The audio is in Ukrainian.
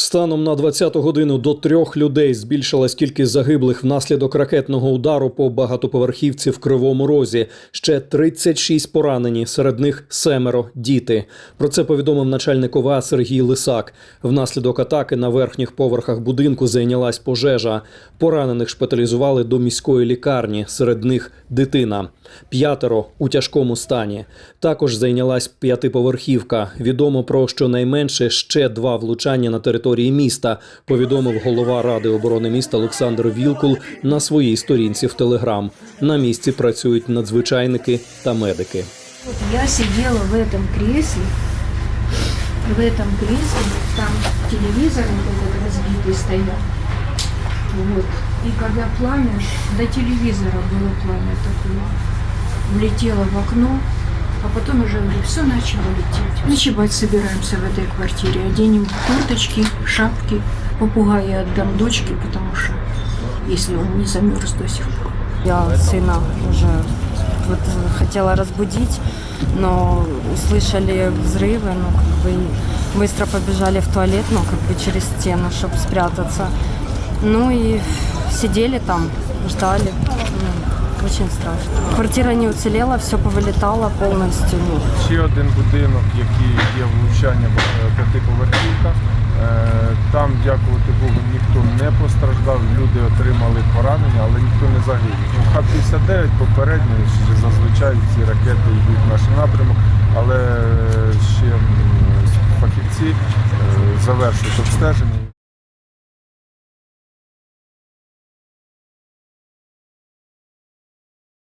Станом на 20-ту годину до трьох людей збільшилась кількість загиблих внаслідок ракетного удару по багатоповерхівці в Кривому Розі. Ще 36 поранені, серед них семеро діти. Про це повідомив начальник ОВА Сергій Лисак. Внаслідок атаки на верхніх поверхах будинку зайнялась пожежа. Поранених шпиталізували до міської лікарні. Серед них дитина. П'ятеро у тяжкому стані. Також зайнялась п'ятиповерхівка. Відомо про щонайменше ще два влучання на території міста. Повідомив голова ради оборони міста Олександр Вілкул на своїй сторінці в Телеграм. На місці працюють надзвичайники та медики. Вот я сидела в этом кресле, в этом кресле, там телевизор вот этот разбитый стоял. Вот. И когда пламя, до телевизора было пламя такое, влетело в окно, а потом уже говорю, все начало лететь. Ночевать собираемся в этой квартире, оденем курточки, шапки, попугая отдам дочке, потому что если он не замерз до сих пор. Я сына уже вот хотела разбудить, но услышали взрывы, ну как бы и быстро побежали в туалет, ну как бы через стену, чтобы спрятаться. Ну и сидели там, ждали. Ну, очень страшно. Квартира не уцелела, все повылетало полностью. Ну, Ще один будинок, який є влучанням е, п'ятиповерхівка. Е, Там, дякувати Богу, ніхто не постраждав, люди отримали поранення, але ніхто не загинув. Х-59 попередньо зазвичай ці ракети йдуть в наш напрямок, але ще фахівці е, завершують обстеження.